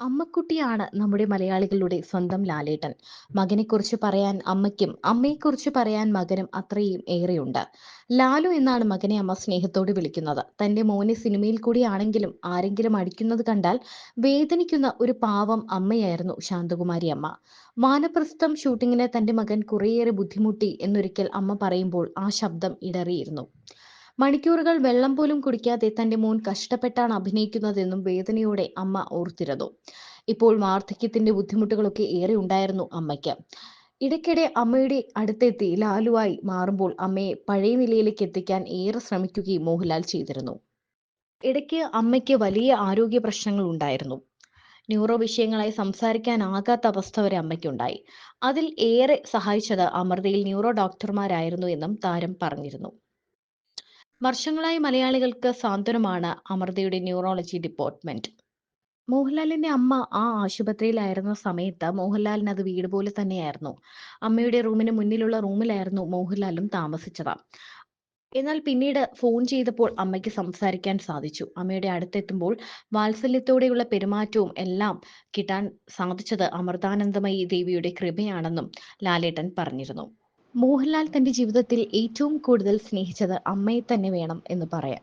അമ്മക്കുട്ടിയാണ് നമ്മുടെ മലയാളികളുടെ സ്വന്തം ലാലേട്ടൻ. മകനെക്കുറിച്ച് പറയാൻ അമ്മയ്ക്കും അമ്മയെക്കുറിച്ച് പറയാൻ മകനും അത്രയും ഏറെയുണ്ട്. ലാലു എന്നാണ് മകനെ അമ്മ സ്നേഹത്തോട് വിളിക്കുന്നത്. തന്റെ മോനെ സിനിമയിൽ കൂടിയാണെങ്കിലും ആരെങ്കിലും അടിക്കുന്നത് കണ്ടാൽ വേദനിക്കുന്ന ഒരു പാവം അമ്മയായിരുന്നു ശാന്തകുമാരി അമ്മ. മാനപ്രസ്ഥം ഷൂട്ടിങ്ങിന് തന്റെ മകൻ കുറേയേറെ ബുദ്ധിമുട്ടി എന്നൊരിക്കൽ അമ്മ പറയുമ്പോൾ ആ ശബ്ദം ഇടറിയിരുന്നു. മണിക്കൂറുകൾ വെള്ളം പോലും കുടിക്കാതെ തന്റെ മോൻ കഷ്ടപ്പെട്ടാണ് അഭിനയിക്കുന്നതെന്നും വേദനയോടെ അമ്മ ഓർത്തിരുന്നു. ഇപ്പോൾ വാർദ്ധക്യത്തിന്റെ ബുദ്ധിമുട്ടുകളൊക്കെ ഏറെ ഉണ്ടായിരുന്നു അമ്മയ്ക്ക്. ഇടയ്ക്കിടെ അമ്മയുടെ അടുത്തെത്തി ലാലുവായി മാറുമ്പോൾ അമ്മയെ പഴയ നിലയിലേക്ക് എത്തിക്കാൻ ഏറെ ശ്രമിക്കുകയും മോഹൻലാൽ ചെയ്തിരുന്നു. ഇടയ്ക്ക് അമ്മയ്ക്ക് വലിയ ആരോഗ്യ പ്രശ്നങ്ങൾ ഉണ്ടായിരുന്നു. ന്യൂറോ വിഷയങ്ങളായി സംസാരിക്കാനാകാത്ത അവസ്ഥ വരെ അമ്മയ്ക്കുണ്ടായി. അതിൽ ഏറെ സഹായിച്ചത് അമൃതയിൽ ന്യൂറോ ഡോക്ടർമാരായിരുന്നു എന്നും താരം പറഞ്ഞിരുന്നു. വർഷങ്ങളായി മലയാളികൾക്ക് സാന്ത്വനമാണ് അമൃതയുടെ ന്യൂറോളജി ഡിപ്പാർട്ട്മെന്റ്. മോഹൻലാലിന്റെ അമ്മ ആ ആശുപത്രിയിലായിരുന്ന സമയത്ത് മോഹൻലാലിന് അത് വീട് പോലെ തന്നെയായിരുന്നു. അമ്മയുടെ റൂമിന് മുന്നിലുള്ള റൂമിലായിരുന്നു മോഹൻലാലും താമസിച്ചത്. എന്നാൽ പിന്നീട് ഫോൺ ചെയ്തപ്പോൾ അമ്മയ്ക്ക് സംസാരിക്കാൻ സാധിച്ചു. അമ്മയുടെ അടുത്തെത്തുമ്പോൾ വാത്സല്യത്തോടെയുള്ള പെരുമാറ്റവും എല്ലാം കിട്ടാൻ സാധിച്ചത് അമൃതാനന്ദമയി ദേവിയുടെ കൃപയാണെന്നും ലാലേട്ടൻ പറഞ്ഞിരുന്നു. മോഹൻലാൽ തന്റെ ജീവിതത്തിൽ ഏറ്റവും കൂടുതൽ സ്നേഹിച്ചത് അമ്മയെ തന്നെ വേണം എന്ന് പറയാൻ.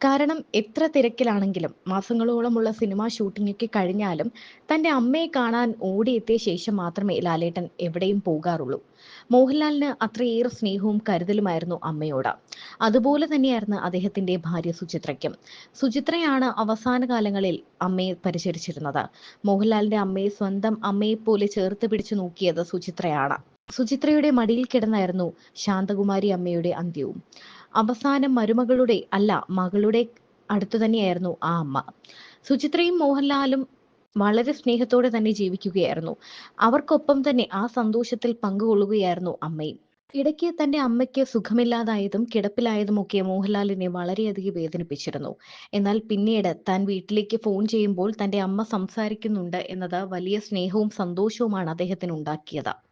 കാരണം എത്ര തിരക്കിലാണെങ്കിലും മാസങ്ങളോളമുള്ള സിനിമാ ഷൂട്ടിങ്ങൊക്കെ കഴിഞ്ഞാലും തന്റെ അമ്മയെ കാണാൻ ഓടിയെത്തിയ ശേഷം മാത്രമേ ലാലേട്ടൻ എവിടെയും പോകാറുള്ളൂ. മോഹൻലാലിന് അത്രയേറെ സ്നേഹവും കരുതലുമായിരുന്നു അമ്മയോട്. അതുപോലെ തന്നെയായിരുന്നു അദ്ദേഹത്തിന്റെ ഭാര്യ സുചിത്രയ്ക്കും. സുചിത്രയാണ് അവസാന കാലങ്ങളിൽ അമ്മയെ പരിചരിച്ചിരുന്നത്. മോഹൻലാലിന്റെ അമ്മയെ സ്വന്തം അമ്മയെപ്പോലെ ചേർത്ത് പിടിച്ചു നോക്കിയത് സുചിത്രയാണ്. സുചിത്രയുടെ മടിയിൽ കിടന്നായിരുന്നു ശാന്തകുമാരി അമ്മയുടെ അന്ത്യവും. അവസാനം മരുമകളുടെ അല്ല മകളുടെ അടുത്തു തന്നെയായിരുന്നു ആ അമ്മ. സുചിത്രയും മോഹൻലാലും വളരെ സ്നേഹത്തോടെ തന്നെ ജീവിക്കുകയായിരുന്നു. അവർക്കൊപ്പം തന്നെ ആ സന്തോഷത്തിൽ പങ്കുകൊള്ളുകയായിരുന്നു അമ്മയും. ഇടയ്ക്ക് തന്റെ അമ്മയ്ക്ക് സുഖമില്ലാതായതും കിടപ്പിലായതും ഒക്കെ മോഹൻലാലിനെ വളരെയധികം വേദനിപ്പിച്ചിരുന്നു. എന്നാൽ പിന്നീട് താൻ വീട്ടിലേക്ക് ഫോൺ ചെയ്യുമ്പോൾ തന്റെ അമ്മ സംസാരിക്കുന്നുണ്ട് എന്നത് വലിയ സ്നേഹവും സന്തോഷവുമാണ് അദ്ദേഹത്തിന് ഉണ്ടാക്കിയത്.